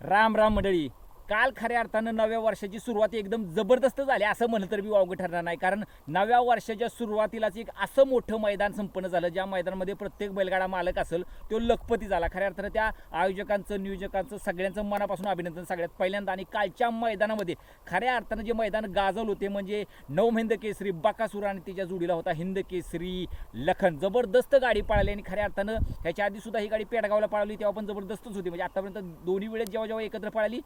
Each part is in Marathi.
राम राम मंडळी. काल खऱ्या अर्थानं नव्या वर्षाची सुरुवात एकदम जबरदस्त झाली असं म्हणलं तर मी वावगं ठरणार नाही. कारण नव्या वर्षाच्या सुरुवातीलाच एक असं मोठं मैदान संपन्न झालं ज्या मैदानामध्ये प्रत्येक बैलगाडा मालक असेल तो लखपती झाला. खऱ्या अर्थानं त्या आयोजकांचं नियोजकांचं सगळ्यांचं मनापासून अभिनंदन सगळ्यात पहिल्यांदा. आणि कालच्या मैदानामध्ये खऱ्या अर्थानं जे मैदान गाजवलं होते म्हणजे नवम हिंद केसरी बाकासूर आणि तिच्या जोडीला होता हिंद केसरी लखन. जबरदस्त गाडी पळाली आणि खऱ्या अर्थानं ह्याच्या आधी सुद्धा ही गाडी पेडगावला पळाली तेव्हा पण जबरदस्तच होती. म्हणजे आतापर्यंत दोन्ही वेळेस जेव्हा जेव्हा एकत्र पळाली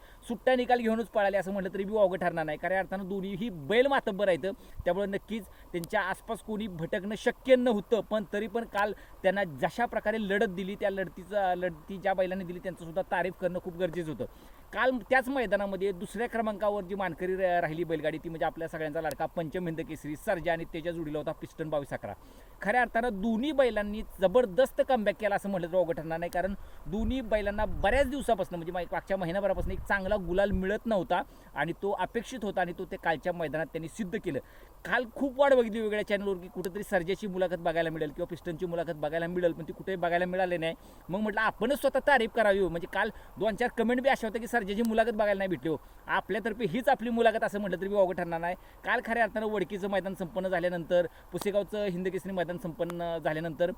सुट्टा निकाल घेऊनच पळाली असं म्हटलं तरी बी वावगं ठरणार नाही. खऱ्या अर्थानं दोन्ही ही बैल मातब्बर आहेत. त्यामुळे नक्कीच त्यांच्या आसपास कोणी भटकणं शक्य नव्हतं. पण तरी पण काल त्यांना जशा प्रकारे लढत दिली त्या लढतीचं लढती ज्या बैलांनी दिली त्यांचंसुद्धा तारीफ करणं खूप गरजेचं होतं. काल त्याच मैदानामध्ये दुसऱ्या क्रमांकावर जी मानकरी राहिली बैलगाडी ती म्हणजे आपल्या सगळ्यांचा लाडका पंचम हिंद केसरी सर्जा आणि त्याच्या जुडीला होता पिस्टन बावीस अकरा. खऱ्या अर्थानं दोन्ही बैलांनी जबरदस्त कमबॅक केला असं म्हटलं तर अवघड ठरणार नाही. कारण दोन्ही बैलांना बऱ्याच दिवसापासून म्हणजे मागच्या महिनाभरापासून एक चांगला गुलाब गुलाल मिळत नव्हता आणि तो अपेक्षित होता आणि तो ते कालच्या मैदानात त्यांनी सिद्ध केलं. काल खूप वाढ बघितली वेगळ्या चॅनलवर की कुठेतरी सर्जाची मुलाखत बघायला मिळेल किंवा पिस्टनची मुलाखत बघायला मिळेल पण ती कुठेही बघायला मिळाली नाही. मग म्हटलं आपणच स्वतः तारीफ करावी हो. म्हणजे काल दोन चार कमेंट बी अशा होत्या की सर्जाची मुलाखत बघायला नाही भेटली हो. आपल्यातर्फे हीच आपली मुलाखत असं म्हटलं तरी बी ठरणार नाही. काल खऱ्या अर्थानं वडकीचं मैदान संपन्न झाल्यानंतर पुसेगावचं हिंदकेसरी मैदान संपन्न झाल्यानंतर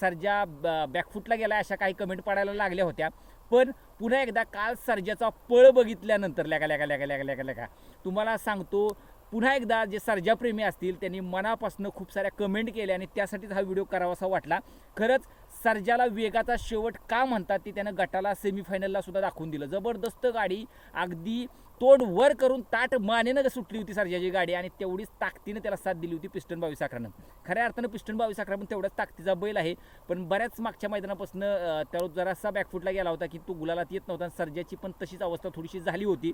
सर्जा ब- बॅकफुटला गेला अशा काही कमेंट पडायला लागल्या होत्या. पण पुन्हा एकदा काल सर्जाचा पळ बघितल्यानंतर लेका लेका लेका लेका लेका लेका तुम्हाला सांगतो पुन्हा एकदा जे सर्जाप्रेमी असतील त्यांनी मनापासून खूप साऱ्या कमेंट केल्या आणि त्यासाठीच हा व्हिडिओ करावासा वाटला. खरंच सर्जाला वेगाचा शेवट का म्हणतात ते त्यानं गटाला सेमीफायनलला सुद्धा दाखवून दिलं. जबरदस्त गाडी अगदी तोड वर करून ताट मानेनं सुटली होती सर्जाची गाडी आणि तेवढीच ताकदीनं त्याला साथ दिली होती पिस्टन बावीस अकरानं खऱ्या अर्थानं पिस्टन बावीस अकरा पण तेवढ्याच ताकदीचा बैल आहे पण बऱ्याच मागच्या मैदानापासून त्यावर जरासा बॅकफुटला गेला होता की तो गुलालात येत नव्हता आणि सर्जाची पण तशीच अवस्था थोडीशी झाली होती.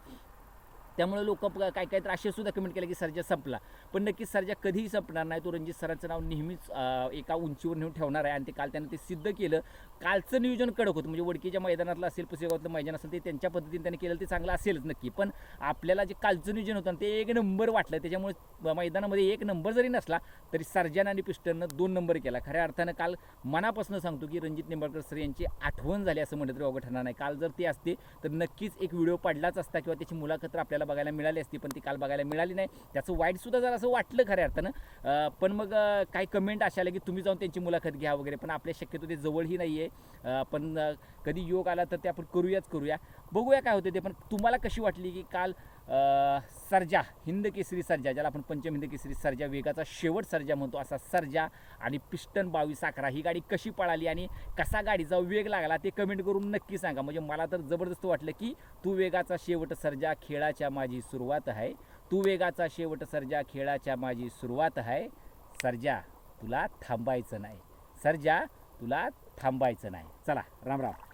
त्यामुळे लोक काय काय तर असे सुद्धा कमेंट केले की सर्जा संपला. पण नक्कीच सर्जा कधीही संपणार नाही तो रणजित सरांचं नाव नेहमीच एका उंचीवर नेऊन ठेवणार आहे. आणि ते काल त्यांनी ते सिद्ध केलं. कालचं नियोजन कडक होतं. म्हणजे वडकीच्या मैदानातलं असेल पुसेगावातलं मैदान असेल ते त्यांच्या पद्धतीने त्यांनी केलं ते चांगलं असेलच नक्की. पण आपल्याला जे कालचं नियोजन होतं ते एक नंबर वाटलं. त्याच्यामुळे मैदानामध्ये एक नंबर जरी नसला तरी सर्जन आणि पिस्टननं दोन नंबर केला. खऱ्या अर्थानं काल मनापासून सांगतो की रणजित निंबाळकर सर यांची आठवण झाली असं म्हटलं तरी अवघड ठरणार नाही. काल जर ते असते तर नक्कीच एक व्हिडिओ पडलाच असता किंवा त्याची मुलाखत आपल्याला बघायला मिळाली असती पण ती काल बघायला मिळाली नाही. त्याचं वाईटसुद्धा जर असं वाटलं खऱ्या अर्थानं पण मग काही कमेंट अशा आल्या की तुम्ही जाऊन त्यांची मुलाखत घ्या वगैरे पण आपल्या शक्यतो ते जवळही नाही आहे पण कधी योग आला तर ते आपण करूयाच करूया. बघूया काय होतं ते पण तुम्हाला कशी वाटली की काल सर्जा हिंद केसरी सर्जा ज्याला आपण पंचम हिंद केसरी सर्जा वेगाचा शेवट सर्जा म्हणतो असा सर्जा आणि पिस्टन बावीस अकरा ही गाडी कशी पळाली आणि कसा गाडीचा वेग लागला ते कमेंट करून नक्की सांगा. म्हणजे मला तर जबरदस्त वाटलं की तू वेगाचा शेवट सर्जा खेळाच्या माझी सुरुवात आहे. तू वेगाचा शेवट सर्जा खेळाच्या माझी सुरुवात आहे. सर्जा तुला थांबायचं नाही. सर्जा तुला थांबायचं नाही. चला राम राम.